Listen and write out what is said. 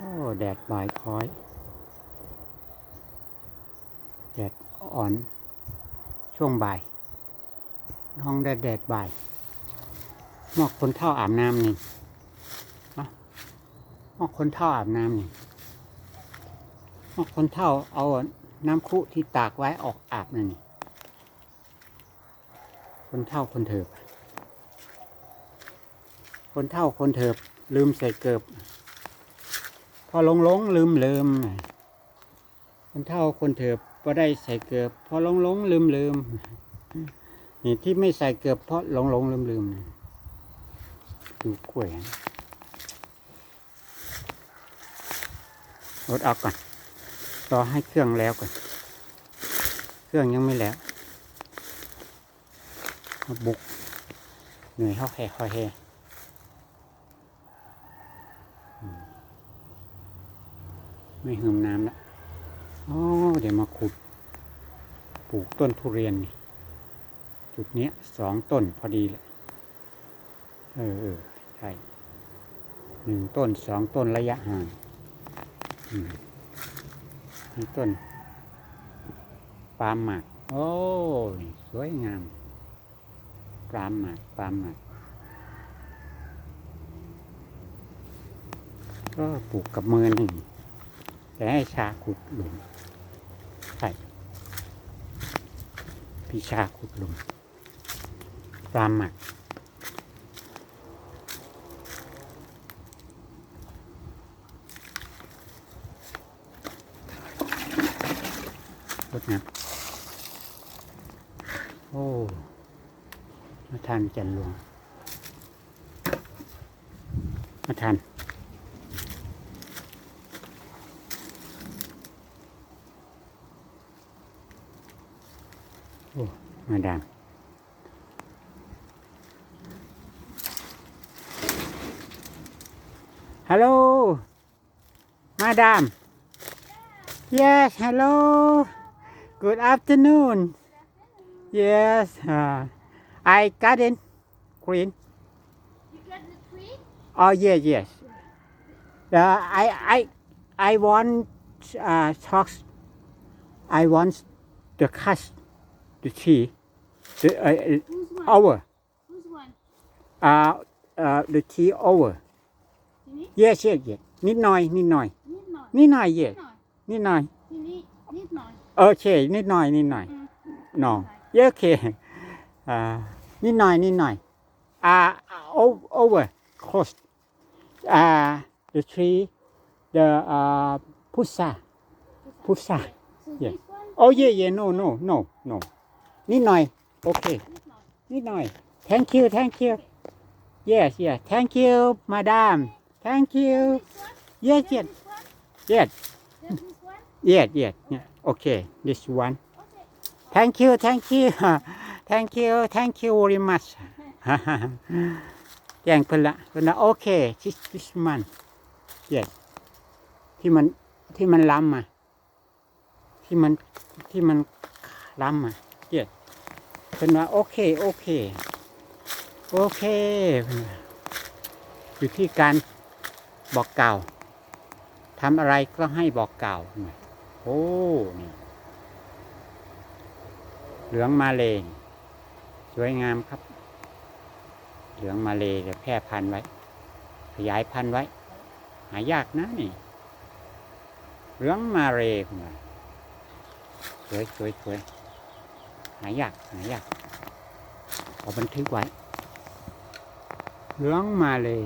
โอ้แดดบ่ายค้อย แดดอ่อน ช่วงบ่ายห้องแดดแดดบ่ายหมอกคนเท่าอาบน้ำนี่เหมอกคนเท่าอาบน้ำนี่หมอกคนเท่าเอาน้ำคุที่ตากไว้ออกอาบนั่นนี่ คนเท่าคนเถิบ คนเท่าคนเถิบลืมใส่เกิบ พอหลงหลงลืมลืมคนเท่าคนเถิบพอได้ใส่เกือบพอหลงหลงลืมลืมนี่ที่ไม่ใส่เกือบเพราะหลงหลงลืมลืมดูกล้วยนะรดออกก่อนรอให้เครื่องแล้วก่อน เครื่องยังไม่แล้วมาบุกเหนื่อยเขาแห่คอยแห่ ไม่หืมน้ำละอ๋อเดี๋ยวมาขุด ปลูกต้นทุเรียนนี่จุดเนี้ยสองต้นพอดีแหละเออเออใช่หนึ่งต้นสองต้นระยะห่างนี่ต้นปาล์มหมาก โอ้ยสวยงามปาล์มหมากปาล์มหมากก็ปลูกกับมือนี่ แต่ให้ชาขุดหลุมใช่พี่ชาขุดหลุมปลาหมักรดน้ำโอ้มาทานจันหลวงมาทาน โอ้มาดาม ฮัลโหล มาดาม yes hello good afternoon yes uh, I garden green You got the tree? oh yes yes the I I I want uh, talks I want the cut the tree the uh, Who's one? uh, over Who's one? uh, uh, the tree over You need? yes yes yes นิดหน่อยนิดหน่อย Need nồi. นิดหน่อย yes Need nồi. นิดหน่อย You need need nồi. โอเคนิดหน่อยนิดหน่อย Ừ. นอเยอะโอเคอ่านิดหน่อยนิดหน่อย อ่า over close อ่า the tree the อ่า pusa pusa So Yeah. this one? โอ้เย่เย่ no no no no นิดหน่อย โอเค นิดหน่อย thank you thank you yes yes thank you madam thank you yes yes yes yes yes okay this one Thank you, thank you, thank you, thank you very much. แจ้งเพิ่นละเพิ่นละโอเค this this man yes ที่มันที่มันล้ำมาที่มันที่มันล้ำมา yes เพิ่นว่าโอเคโอเค โอเคอยู่ที่การบอกกล่าวทำอะไรก็ให้บอกกล่าวโอ้นี่เหลืองมาเลยสวยงามครับ เหลืองมาเลยจะแพร่พันธุ์ไว้ ขยายพันธุ์ไว้ หายากนะนี่ เหลืองมาเลยคุณว่าสวยสวยสวย หายากหายากเอาบันทึกไว้เหลืองมาเลย